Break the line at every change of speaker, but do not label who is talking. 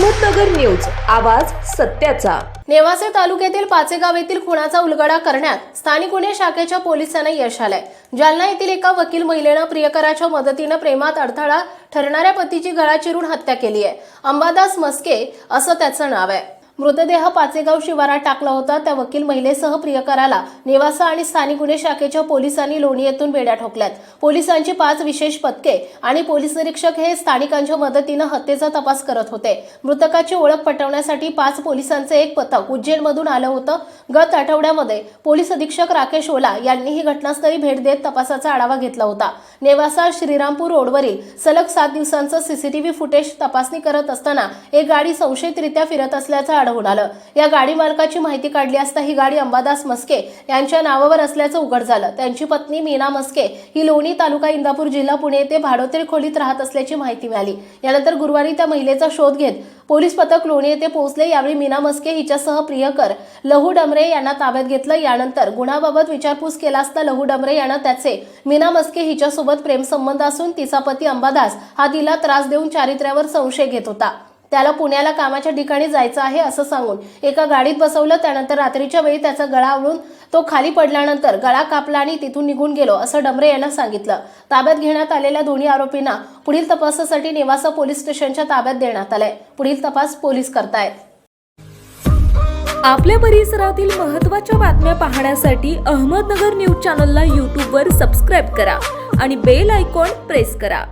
Ahmednagar news आवाज सत्याचा.
नेवासे तालुक्यातील पाचेगाव येथील खुनाचा उलगडा करण्यात स्थानिक गुन्हे शाखेच्या पोलिसांना यश आलंय. जालना येथील एका वकील महिलेनं प्रियकराच्या मदतीनं प्रेमात अडथळा ठरणाऱ्या पतीची गळा चिरून हत्या केली आहे. अंबादास मस्के असं त्याचं नाव आहे. मृतदेह पाचेगाव शिवारात टाकला होता. त्या वकील महिलेसह प्रियकराला नेवासा आणि स्थानिक गुन्हे शाखेच्या पोलिसांनी लोणी येथून बेड्या ठोकल्यात. पोलिसांची पाच विशेष पथके आणि पोलीस निरीक्षक हे स्थानिकांच्या मदतीनं हत्येचा तपास करत होते. मृतकाची ओळख पटवण्यासाठी पाच पोलिसांचे एक पथक उज्जैनमधून आलं होतं. गत आठवड्यामध्ये पोलीस अधीक्षक राकेश ओला यांनी ही घटनास्थळी भेट देत तपासाचा आढावा घेतला होता. नेवासा श्रीरामपूर रोडवरील सलग सात दिवसांचं सीसीटीव्ही फुटेज तपासणी करत असताना एक गाडी संशयितरित्या फिरत असल्याचं आढळून आलं या गाडी मालकाची माहिती काढली असता ही गाडी अंबादास मस्के यांच्या नावावर असल्याचं उघड झालं. त्यांची पत्नी मीना मस्के ही लोणी तालुका इंदापूर जिल्हा पुणे येथे भाडोतेर खोलीत राहत असल्याची माहिती मिळाली. यानंतर गुरुवारी त्या महिलेचा शोध घेत पोलीस पथक लोणी येथे पोहोचले. यावेळी मीना मस्के हिच्यासह प्रियकर लहू डमरे यांना ताब्यात घेतलं. यानंतर गुन्ह्याबाबत विचारपूस केला असता लहू डमरे यानं त्याचे मीना मस्के हिच्यासोबत प्रेमसंबंध असून तिचा पती अंबादास हा तिला त्रास देऊन चारित्र्यावर संशय घेत होता. त्याला पुण्याला कामाच्या ठिकाणी जायचं आहे असं सांगून एका गाडीत बसवलं. त्यानंतर रात्रीच्या वेळी त्याचा गळा आवळून तो खाली पडल्यानंतर गळा कापला आणि तिथून निघून गेलो असं डमरे यांना सांगितलं. ताब्यात घेण्यात आलेल्या दोन्ही आरोपींना पुढील तपासासाठी नेवासा पोलीस स्टेशनच्या ताब्यात देण्यात आलंय. पुढील तपास पोलीस करतायत.
आपल्या परिसरातील महत्त्वाच्या बातम्या पाहण्यासाठी अहमदनगर न्यूज चॅनलला यूट्यूबवर सबस्क्राईब करा आणि बेल आयकॉन प्रेस करा.